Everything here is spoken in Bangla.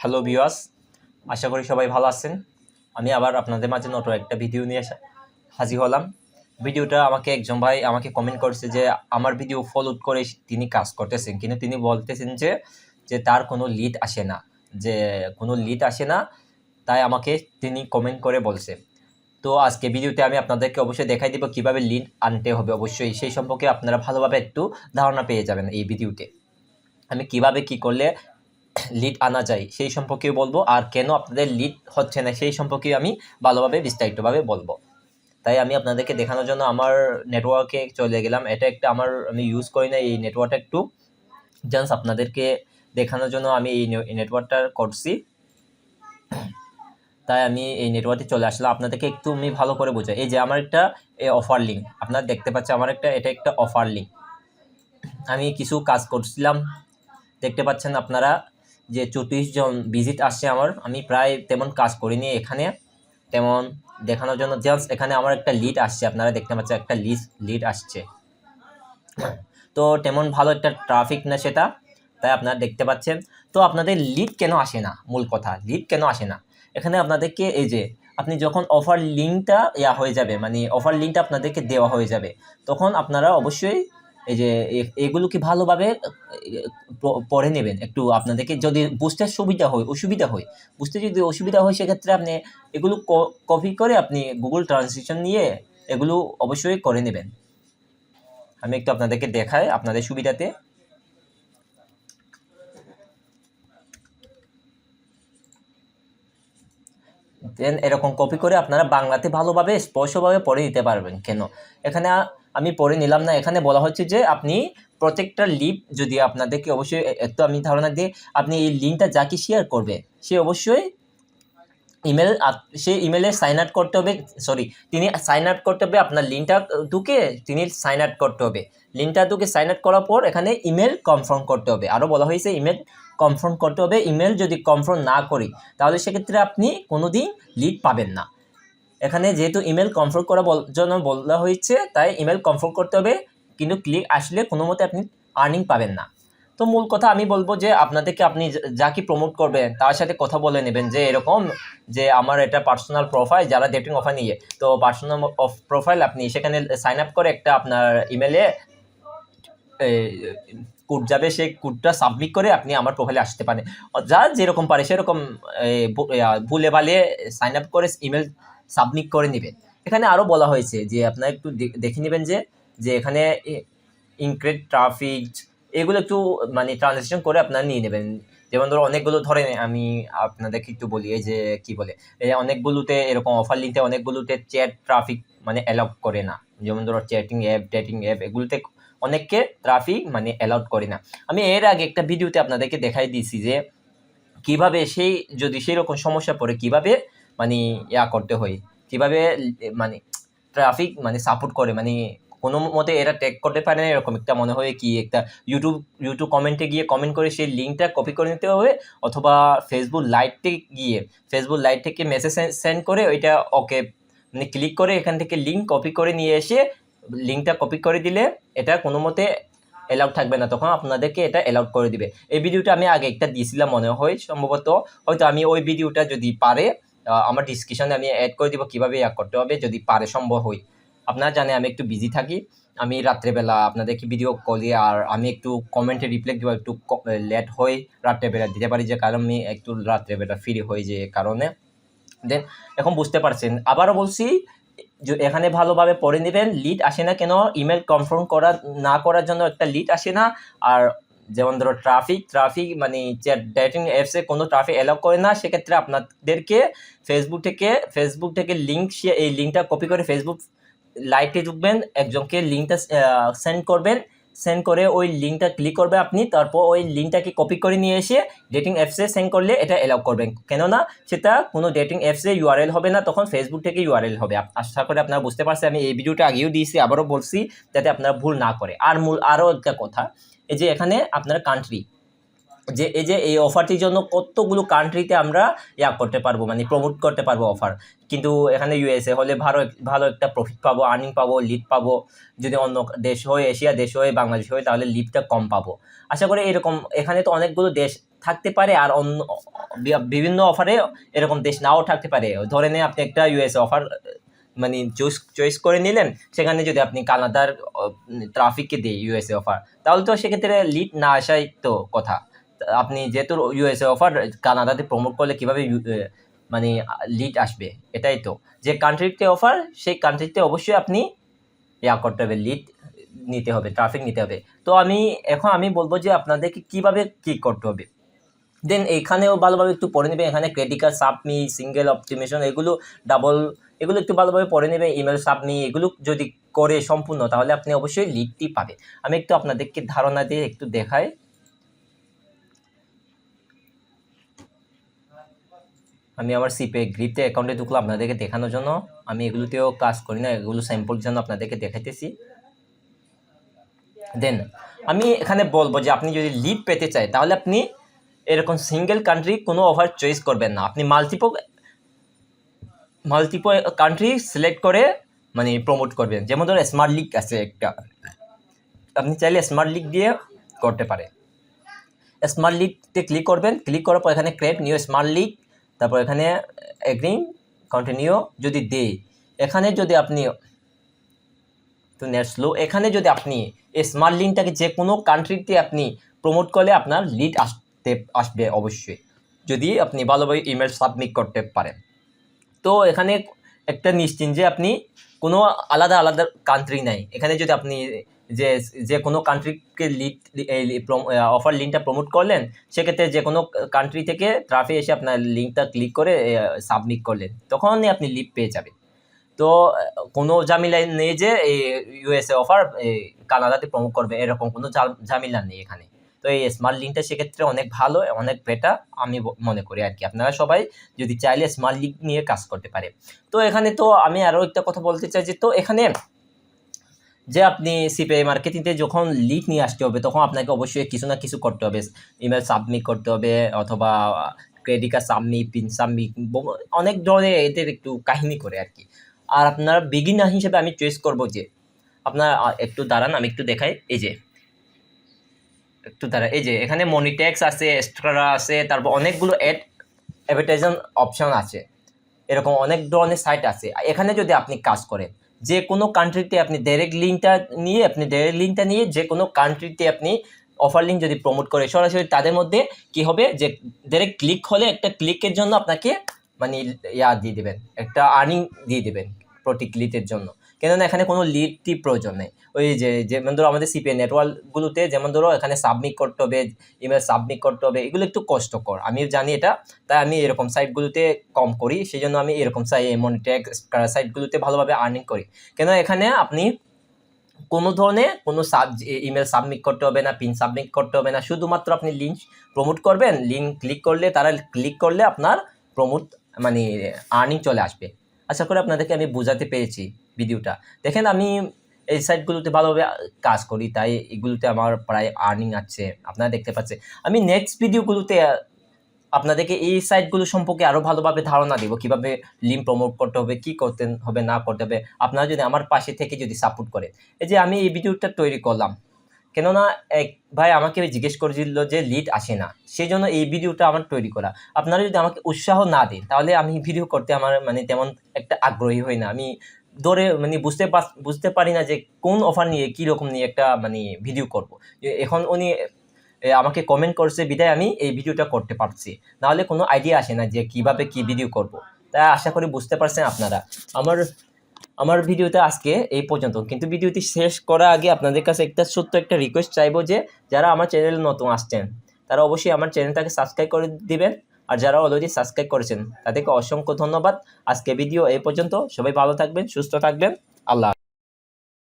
হ্যালো বিওয়াস আশা করি সবাই ভালো আছেন। আমি আবার আপনাদের মাঝে নতুন একটা ভিডিও নিয়ে হাজির হলাম। ভিডিওটা আমাকে একজন ভাই আমাকে কমেন্ট করছে যে, আমার ভিডিও ফলো করে তিনি কাজ করতেছেন। কিন্তু তিনি বলতেছেন যে যে তার কোনো লিড আসে না। যে কোনো লিড আসে না, তাই আমাকে তিনি কমেন্ট করে বলছে। তো আজকে ভিডিওতে আমি আপনাদেরকে অবশ্যই দেখাই দিব কীভাবে লিড আনতে হবে। অবশ্যই সেই সম্পর্কে আপনারা ভালোভাবে একটু ধারণা পেয়ে যাবেন এই ভিডিওতে আমি কীভাবে কি করলে লিড আনা যায়, সেই সম্পর্কেও বলব। আর কেন আপনাদের লিড হচ্ছে না, সেই সম্পর্কে আমি ভালোভাবে বিস্তারিতভাবে বলব। তাই আমি আপনাদেরকে দেখানোর জন্য আমার নেটওয়ার্কে চলে গেলাম। এটা একটা আমার, আমি ইউজ করি না এই নেটওয়ার্কটা একটু। জাস্ট আপনাদেরকে দেখানোর জন্য আমি এই নেটওয়ার্কটা করছি। তাই আমি এই নেটওয়ার্কে চলে আসলাম। আপনাদেরকে একটু আমি ভালো করে বোঝাই। এই যে আমার একটা অফার লিঙ্ক আপনারা দেখতে পাচ্ছেন আমার একটা, এটা একটা অফার লিঙ্ক আমি কিছু কাজ করছিলাম। দেখতে পাচ্ছেন আপনারা যে চৌত্রিশ জন ভিজিট আসছে আমার, আমি প্রায় তেমন কাজ করিনি এখানে। তেমন দেখানোর জন্য জাস্ট এখানে আমার একটা লিড আসছে, আপনারা দেখতে পাচ্ছেন একটা লিড লিড আসছে। তো তেমন ভালো একটা ট্রাফিক না সেটা, তাই আপনারা দেখতে পাচ্ছেন। তো আপনাদের লিড কেন আসে না? মূল কথা লিড কেন আসে না? এখানে আপনাদেরকে এই যে, আপনি যখন অফার লিঙ্কটা ইয়া হয়ে যাবে মানে অফার লিঙ্কটা আপনাদেরকে দেওয়া হয়ে যাবে, তখন আপনারা অবশ্যই এই যে এগুলো কি ভালোভাবে পড়ে নেবেন? একটু আপনাদেরকে যদি বুঝতে সুবিধা হয়, অসুবিধা হয়, বুঝতে যদি অসুবিধা হয়, সেক্ষেত্রে আপনি এগুলো কপি করে আপনি গুগল ট্রান্সলেশন নিয়ে এগুলো অবশ্যই করে নেবেন। আমি একটু আপনাদেরকে দেখাই আপনাদের সুবিধাতে। দেন এরকম কপি করে আপনারা বাংলাতে ভালোভাবে, স্পষ্টভাবে পড়ে নিতে পারবেন। কেন? এখানে আমি পড়ে নিলাম না। এখানে বলা হচ্ছে যে আপনি প্রত্যেকটা লিপ যদি আপনাদেরকে অবশ্যই একটু আমি ধারণা দিয়ে আপনি এই লিঙ্কটা যাকে শেয়ার করবে, সে অবশ্যই ইমেল সে ইমেলে সাইন আপ করতে হবে সরি তিনি সাইন আপ করতে হবে, আপনার লিঙ্কটা ঢুকে তিনি সাইন আপ করতে হবে। লিঙ্কটা ঢুকে সাইন আপ করার পর এখানে ইমেল কনফার্ম করতে হবে। আরও বলা হয়েছে ইমেল কনফার্ম করতে হবে। ইমেল যদি কনফার্ম না করি, তাহলে সেক্ষেত্রে আপনি কোনো দিন লিড পাবেন না। এখানে যেহেতু ইমেল কনফার্ম করা জন্য বলা হয়েছে, তাই ইমেল কনফার্ম করতে হবে, কিন্তু ক্লিক আসলে কোনো মতে আপনি আর্নিং পাবেন না। তো মূল কথা আমি বলব যে আপনাদেরকে আপনি যা- যাকে প্রমোট করবেন, তার সাথে কথা বলে নেবেন যে এরকম যে আমার এটা পার্সোনাল প্রোফাইল যারা ডেটিং অফার নিয়ে, তো পার্সোনাল অফ প্রোফাইল আপনি সেখানে সাইন আপ করে একটা আপনার ইমেলে কোড যাবে, সেই কোডটা সাবমিট করে আপনি আমার প্রোফাইলে আসতে পারেন। যা যেরকম পারে সেরকম ভুলে বালিয়ে সাইন আপ করে ইমেল সাবমিট করে নেবেন। এখানে আরও বলা হয়েছে যে আপনার একটু দেখে নেবেন যে যে এখানে ইনক্রেড ট্রাফিক এগুলো একটু মানে ট্রানজেকশন করে আপনারা নিয়ে নেবেন। যেমন ধরো অনেকগুলো, ধরেন আমি আপনাদেরকে একটু বলি, এই যে কি বলে অনেকগুলোতে এরকম অফার লিঙ্কে অনেকগুলোতে চ্যাট ট্রাফিক মানে অ্যালাউ করে না। যেমন ধরো চ্যাটিং অ্যাপ ডেটিং অ্যাপ এগুলোতে অনেককে ট্রাফিক মানে অ্যালাউড করে না। আমি এর আগে একটা ভিডিওতে আপনাদেরকে দেখাই দিয়েছি যে, কীভাবে সেই, যদি সেই রকম সমস্যা পড়ে, কীভাবে মানে ইয়া করতে হয়। কীভাবে মানে ট্রাফিক মানে সাপোর্ট করে মানে কোনো মতে এরা ট্যাগ করতে পারে না, এরকম একটা মনে হয় কি, একটা ইউটিউব ইউটিউব কমেন্টে গিয়ে কমেন্ট করে সেই লিঙ্কটা কপি করে নিতে হবে, অথবা ফেসবুক লাইটে গিয়ে ফেসবুক লাইট থেকে মেসেজ সেন্ড করে ওইটা ওকে মানে ক্লিক করে এখান থেকে লিঙ্ক কপি করে নিয়ে এসে লিঙ্কটা কপি করে দিলে এটা কোনো মতে অ্যালাউড থাকবে না, তখন আপনাদেরকে এটা অ্যালাউড করে দিবে। এই ভিডিওটা আমি আগে একটা দিয়েছিলাম মনে হয়, সম্ভবত। হয়তো আমি ওই ভিডিওটা যদি পারে আমার ডিসক্রিপশনে আমি অ্যাড করে দিব কীভাবে ইয়া করতে হবে যদি পারে সম্ভব হয়। আপনারা জানে আমি একটু বিজি থাকি, আমি রাত্রেবেলা আপনাদেরকে ভিডিও কলি আর আমি একটু কমেন্টে রিপ্লাই দিব, একটু লেট হয়ে রাত্রেবেলা দিতে পারি যে কারণ আমি একটু রাত্রেবেলা ফ্রি হই যে কারণে। দেন এখন বুঝতে পারছেন, আবারও বলছি এখানে ভালোভাবে পড়ে নেবেন লিড আসে না কেন ইমেল কনফার্ম করা, না করার জন্য একটা লিড আসে না, আর যেমন ধরো ট্রাফিক ট্রাফিক মানে ডেটিং অ্যাপসে কোনো ট্রাফিক অ্যালাউ করে না, সেক্ষেত্রে আপনাদেরকে ফেসবুক থেকে ফেসবুক থেকে লিঙ্ক এই লিঙ্কটা কপি করে ফেসবুক লাইটে ঢুকবেন, একজনকে লিঙ্কটা সেন্ড করবেন সেন্ড করে ওই লিঙ্কটা ক্লিক করবে আপনি, তারপর ওই লিঙ্কটাকে কপি করে নিয়ে এসে ডেটিং অ্যাপসে সেন্ড করলে এটা অ্যালাউ করবেন। কেননা সেটা কোনো ডেটিং অ্যাপসে ইউআরএল হবে না, তখন ফেসবুক থেকে ইউআরএল হবে। আশা করে আপনারা বুঝতে পারছেন, আমি এই ভিডিওটা আগেও দিয়েছি, আবারও বলছি, যাতে আপনারা ভুল না করে। আর মূল, আরও একটা কথা এই যে এখানে আপনার কান্ট্রি যে এই যে এই অফারটির জন্য কতগুলো কান্ট্রিতে আমরা ইয়া করতে পারব মানে প্রমোট করতে পারব অফার কিন্তু এখানে ইউএসএ হলে ভালো ভালো একটা প্রফিট পাবো আর্নিং পাবো লিড পাবো। যদি অন্য দেশ হয়, এশিয়া দেশ হয়, বাংলাদেশ হয়, তাহলে লিডটা কম পাবো। আশা করি এরকম, এখানে তো অনেকগুলো দেশ থাকতে পারে, আর অন্য বিভিন্ন অফারে এরকম দেশ নাও থাকতে পারে। ধরে নিয়ে আপনি একটা ইউএসএ অফার মানে চুজ চয়েস করে নিলেন, সেখানে যদি আপনি কানাডার ট্রাফিককে দিয়ে ইউএসএ অফার তাহলে তো সেক্ষেত্রে লিড না আসাই তো কথা। আপনি যেহেতু ইউএসএ অফার কানাডাতে প্রমোট করলে কীভাবে মানে লিড আসবে, এটাই তো। যে কান্ট্রিতে অফার সেই কান্ট্রিতে অবশ্যই আপনি ইয়া করতে হবে লিড নিতে হবে ট্রাফিক নিতে হবে। তো আমি, এখন আমি বলব যে আপনাদেরকে কীভাবে কি করতে হবে। দেন এখানেও ভালোভাবে একটু পড়ে নেবে এখানে ক্রেডিকার সাবমি সিঙ্গেল অপটিমেশন এগুলো ডাবল এগুলো একটু ভালোভাবে পড়ে নেবে ইমেল সাবমি এগুলো যদি করে সম্পূর্ণ, তাহলে আপনি অবশ্যই লিডটি পাবে আমি একটু আপনাদেরকে ধারণা দিয়ে একটু দেখাই। আমি আমার সিপে গ্রিপতে অ্যাকাউন্টে ঢুকলো আপনাদেরকে দেখানোর জন্য। আমি এগুলোতেও কাজ করি না, এগুলো স্যাম্পল জন্য আপনাদেরকে দেখাইতেছি। দেন আমি এখানে বলব যে আপনি যদি লিড পেতে চাই তাহলে আপনি এরকম সিঙ্গেল কান্ট্রি কোনো অফার চয়েস করবেন না। আপনি মাল্টিপল মাল্টিপল কান্ট্রি সিলেক্ট করে মানে প্রমোট করবেন। যেমন ধরো স্মার্ট লিগ আছে একটা। আপনি চাইলে স্মার্ট লিগ দিয়ে করতে পারে স্মার্ট লিগতে ক্লিক করবেন। ক্লিক করার পর এখানে ক্রিয়েট নিউ স্মার্ট লিগ তারপর এখানে এগ্রিং কন্টিনিউ যদি দেই এখানে যদি আপনি, তো নেট স্লো এখানে যদি আপনি এই স্মার্ট লিঙ্কটাকে যে কোনো কান্ট্রিতে আপনি প্রমোট করলে আপনার লিড আসতে আসবে অবশ্যই, যদি আপনি ভালোভাবে ইমেল সাবমিট করতে পারেন। তো এখানে একটা নিশ্চিন্ত যে আপনি কোনো আলাদা আলাদা কান্ট্রি নাই। এখানে যদি আপনি যে যে কোনো কান্ট্রিকে লিড অফার লিঙ্কটা প্রমোট করলেন, সেক্ষেত্রে যে কোনো কান্ট্রি থেকে ট্রাফিক এসে আপনার লিঙ্কটা ক্লিক করে সাবমিট করলেন, তখনই আপনি লিড পেয়ে যাবেন। তো, কোনো ঝামেলা নেই যে ইউএসএ অফার কানাডাতে প্রমোট করবে, এরকম কোনো ঝামেলা নেই এখানে। তো এই স্মার্ট লিঙ্কটা সেক্ষেত্রে অনেক ভালো, অনেক বেটার আমি মনে করি আর কি আপনারা সবাই যদি চাইলে স্মার্ট লিঙ্ক নিয়ে কাজ করতে পারে। তো এখানে তো আমি আরও একটা কথা বলতে চাই যে, তো এখানে যে আপনি সিপিআই মার্কেটিংতে যখন লিড নিয়ে আসতে হবে, তখন আপনাকে অবশ্যই কিছু না কিছু করতে হবে। ইমেল সাবমিট করতে হবে অথবা credit card submit pin submit অনেক ধরনের এদের একটু কাহিনী করে আর কি আর আপনার বিগিনার হিসেবে আমি চয়েস করব যে, আপনার একটু দাঁড়ান, আমি একটু দেখাই। এই যে একটু দাঁড়া এই যে এখানে মনিটেক্স আছে এক্সট্রা আছে, তারপর অনেকগুলো অ্যাড অ্যাডভার্টাইজন অপশন আছে। এরকম অনেক ধরনের সাইট আছে। এখানে যদি আপনি কাজ করেন, যে কোনো কান্ট্রিতে আপনি ডাইরেক্ট লিঙ্কটা নিয়ে, আপনি ডাইরেক্ট লিঙ্কটা নিয়ে যে কোনো কান্ট্রিতে আপনি অফার লিঙ্ক যদি প্রমোট করে, সরাসরি তাদের মধ্যে কি হবে? যে ডাইরেক্ট ক্লিক হলে একটা ক্লিকের জন্য আপনাকে মানে ইয়া দিয়ে দেবেন, একটা আর্নিং দিয়ে দেবেন প্রতি ক্লিকের জন্য। কেননা এখানে কোনো লিডটি প্রয়োজন নেই। ওই যে, যেমন ধরো আমাদের সিপিএ নেটওয়ার্কগুলোতে যেমন ধরো এখানে সাবমিট করতে হবে ইমেল সাবমিট করতে হবে, এগুলো একটু কষ্টকর। আমি জানি এটা, তাই আমি এরকম সাইটগুলোতে কম করি সেই জন্য আমি এরকম সাই মনিটেক সাইটগুলোতে ভালোভাবে আর্নিং করি। কেন এখানে আপনি কোনো ধরনের কোনো সাব ইমেল সাবমিট করতে হবে না পিন সাবমিট করতে হবে না, শুধুমাত্র আপনি লিঙ্ক প্রমোট করবেন লিঙ্ক ক্লিক করলে, তারা ক্লিক করলে আপনার প্রমোট মানে আর্নিং চলে আসবে। আশা করি আপনাদেরকে আমি বোঝাতে পেরেছি ভিডিওটা। দেখেন আমি এই সাইটগুলোতে ভালোভাবে কাজ করি, তাই এগুলোতে আমার প্রায় আর্নিং আছে, আপনারা দেখতে পাচ্ছেন। আমি নেক্সট ভিডিওগুলোতে আপনাদেরকে এই সাইটগুলো সম্পর্কে আরও ভালোভাবে ধারণা দেবো, কীভাবে লিঙ্ক প্রমোট করতে হবে, কি করতে হবে, না করতে হবে। আপনারা যদি আমার পাশে থেকে যদি সাপোর্ট করেন। এই যে আমি এই ভিডিওটা তৈরি করলাম কেননা এক ভাই আমাকে জিজ্ঞেস করেছিল যে লিড আসে না সেই জন্য এই ভিডিওটা আমার তৈরি করা। আপনারা যদি আমাকে উৎসাহ না দেন, তাহলে আমি ভিডিও করতে আমার মানে তেমন একটা আগ্রহী হই না। আমি ধরে মানে বুঝতে বুঝতে পারি না যে কোন অফার নিয়ে কী রকম নিয়ে একটা মানে ভিডিও করব। এখন উনি আমাকে কমেন্ট করছে, বিদায়, আমি এই ভিডিওটা করতে পারছি। নাহলে কোনো আইডিয়া আসে না যে কীভাবে কি ভিডিও করব। তাই আশা করি বুঝতে পারছেন আপনারা। আমার আমার ভিডিওতে আজকে এই পর্যন্ত। কিন্তু ভিডিওটি শেষ করার আগে আপনাদের কাছে একটা ছোট্ট একটা রিকোয়েস্ট চাইব যে, যারা আমার চ্যানেলে নতুন আসছেন, তারা অবশ্যই আমার চ্যানেলটাকে সাবস্ক্রাইব করে দিবেন। আর যারা অলরেডি সাবস্ক্রাইব করেছেন, তাদেরকে অসংখ্য ধন্যবাদ। আজকে ভিডিও এই পর্যন্ত সবাই ভালো থাকবেন, সুস্থ থাকবেন। আল্লাহ